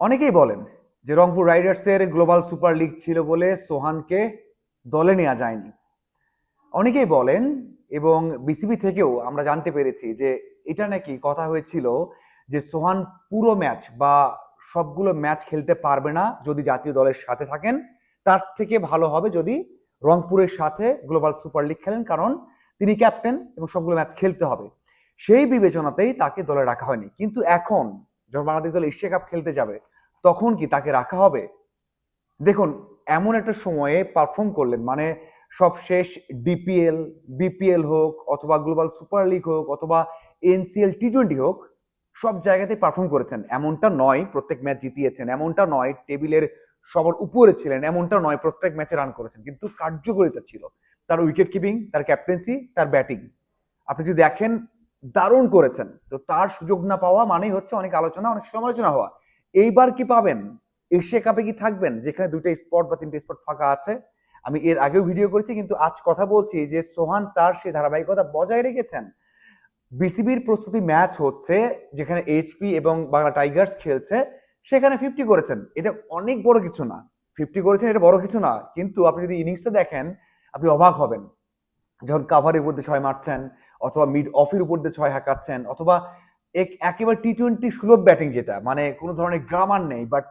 অনেকেই বলেন যে রংপুর রাইডার্সের গ্লোবাল সুপার লিগ ছিল বলে সোহানকে দলে নেওয়া যায়নি। অনেকেই বলেন এবং বিসিবি থেকেও আমরা জানতে পেরেছি যে এটা নাকি কথা হয়েছিল যে সোহান পুরো ম্যাচ বা সবগুলো ম্যাচ খেলতে পারবে না যদি জাতীয় দলের সাথে থাকেন। তার থেকে ভালো হবে যদি রংপুরের সাথে গ্লোবাল সুপার লিগ খেলেন, কারণ তিনি ক্যাপ্টেন এবং সবগুলো ম্যাচ খেলতে হবে। সেই বিবেচনাতেই তাকে দলে রাখা হয়নি। কিন্তু এখন যখন বাংলাদেশ দল এশিয়া কাপ খেলতে যাবে তখন কি তাকে রাখা হবে? দেখুন, এমন একটা সময়ে পারফর্ম করলেন মানে সব শেষ ডিপিএল বিপিএল হোক, অথবা গ্লোবাল সুপার লিগ হোক, অথবা এনসিএল টি টোয়েন্টি হোক, সব জায়গাতেই পারফর্ম করেছেন। এমনটা নয়, প্রত্যেক ম্যাচ জিতিয়েছেন। এমনটা নয় টেবিলের সবার উপরে ছিলেন। এমনটা নয়, প্রত্যেক ম্যাচে রান করেছেন। কিন্তু কার্যকরিতা ছিল। তার উইকেট কিপিং তার ক্যাপ্টেন্সি তার ব্যাটিং আপনি যদি দেখেন, দারুণ করেছেন। তো তার সুযোগ না পাওয়া মানেই হচ্ছে অনেক আলোচনা, অনেক সমালোচনা হওয়া। এইবার কি পাবেন? এশিয়া কাপে কি থাকবেন? যেখানে দুইটা স্পট বা তিনটা স্পট ফাঁকা আছে। আমি এর আগেও ভিডিও করেছি, কিন্তু আজ কথা বলছি যে সোহান তার সেই ধারাবাহিকতা বজায় রেখেছেন। বিসিবির প্রস্তুতি ম্যাচ হচ্ছে, যেখানে এইচপি এবং বাংলা টাইগার্স খেলছে, সেখানে ফিফটি করেছেন। এটা অনেক বড় কিছু না। ফিফটি করেছেন এটা বড় কিছু না, কিন্তু আপনি যদি ইনিংসটা দেখেন, আপনি অবাক হবেন। যখন কাভারের উপর দিয়ে ছয় মারছেন, অথবা মিড অফের উপর দিয়ে ছয় হাঁকাচ্ছেন, অথবা এক- একেবারে টি টোয়েন্টি সুলভ ব্যাটিং যেটা মানে কোনো ধরনের গ্রামার নেই বাট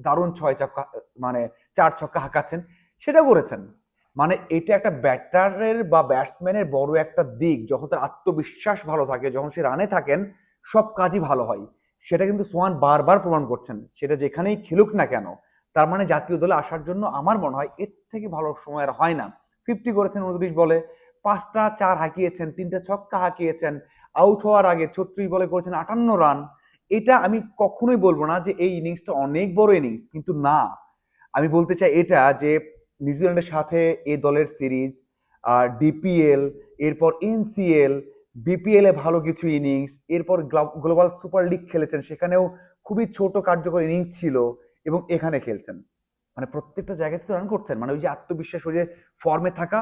দারুণ ছয় ছক্কা মানে চার ছক্কা হাঁকাচ্ছেন, সেটা করেছেন। মানে এটা একটা ব্যাটারের বা ব্যাটসম্যানের বড় একটা দিক, যখন তার আত্মবিশ্বাস ভালো থাকে, যখন সে রানে থাকেন, সব কাজই ভালো হয়। সেটা কিন্তু সোহান বারবার প্রমাণ করছেন। সেটা যেখানেই খেলুক না কেন, তার মানে জাতীয় দলে আসার জন্য আমার মনে হয় এর থেকে ভালো সময় আর হয় না। ফিফটি করেছেন উনত্রিশ বলে, পাঁচটা চার হাঁকিয়েছেন, তিনটা ছক্কা হাঁকিয়েছেন আউট হওয়ার আগে ছত্রিশ বলে করেছেন আটান্ন রান এটা আমি কখনোই বলব না যে এই ইনিংসটা অনেক বড় ইনিংস কিন্তু না। আমি বলতে চাই এটা যে নিউজিল্যান্ডের সাথে এ দলের সিরিজ আর ডিপিএল এরপর এনসিএল বিপিএল ভালো কিছু ইনিংস এরপর গ্লোবাল সুপার লিগ খেলেছেন, সেখানেও খুবই ছোট কার্যকর ইনিংস ছিল এবং এখানে খেলছেন। মানে প্রত্যেকটা জায়গাতে তো রান করছেন মানে ওই যে আত্মবিশ্বাস, ওই যে ফর্মে থাকা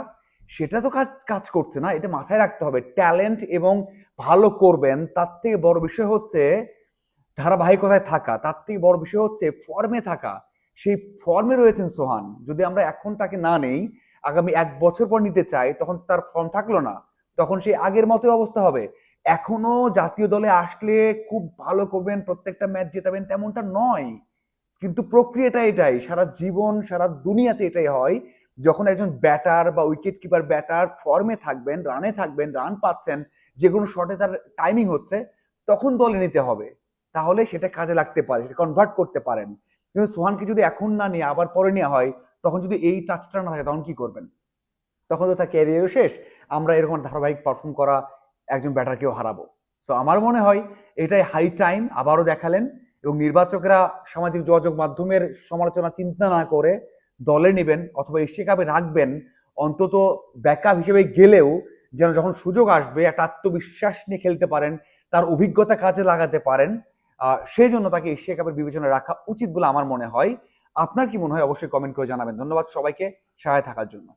সেটা তো কাজ কাজ করছে না, এটা মাথায় রাখতে হবে। ট্যালেন্ট এবং ভালো করবেন, তার থেকে বড় বিষয় হচ্ছে ধারাবাহিকতায় থাকা, তার থেকে বড় বিষয় হচ্ছে ফর্মে থাকা। সেই ফর্মে রয়েছেন সোহান। যদি আমরা এখন তাকে না নেই, আগামী এক বছর পর নিতে চাই, তখন তার ফর্ম থাকল না, তখন সেই আগের মতোই অবস্থা হবে। এখনও জাতীয় দলে আসলে খুব ভালো করবেন, প্রত্যেকটা ম্যাচ জেতাবেন তেমনটা নয়। কিন্তু প্রক্রিয়াটা এটাই, সারা জীবন, সারা দুনিয়াতে এটাই হয় যখন একজন ব্যাটার বা উইকেট কিপার ব্যাটার ফর্মে থাকবেন রানে থাকবেন রান পাচ্ছেন, যে কোনো শটে তার টাইমিং হচ্ছে, তখন দলে নিতে হবে। তাহলে সেটা কাজে লাগতে পারে, সেটা কনভার্ট করতে পারেন। কিন্তু সোহানকে যদি এখন না নিয়ে, আবার পরে নেওয়া হয়, তখন যদি এই টাচটা না থাকে, তখন কি করবেন? তখন তো তার ক্যারিয়ারও শেষ। আমরা এরকম ধারাবাহিক পারফর্ম করা একজন ব্যাটারকেও হারাবো। সো আমার মনে হয় এটাই হাই টাইম আবারও দেখালেন এবং নির্বাচকরা সামাজিক যোগাযোগ মাধ্যমের সমালোচনা চিন্তা না করে দলে নেবেন অথবা এশিয়া কাপে রাখবেন, অন্তত ব্যাকআপ হিসেবে গেলেও যেন যখন সুযোগ আসবে, একটা আত্মবিশ্বাস নিয়ে খেলতে পারেন, তার অভিজ্ঞতা কাজে লাগাতে পারেন সেই জন্য তাকে এশিয়া কাপের বিবেচনা রাখা উচিত বলে আমার মনে হয়। আপনার কি মনে হয়? অবশ্যই কমেন্ট করে জানাবেন। ধন্যবাদ সবাইকে সহায় থাকার জন্য।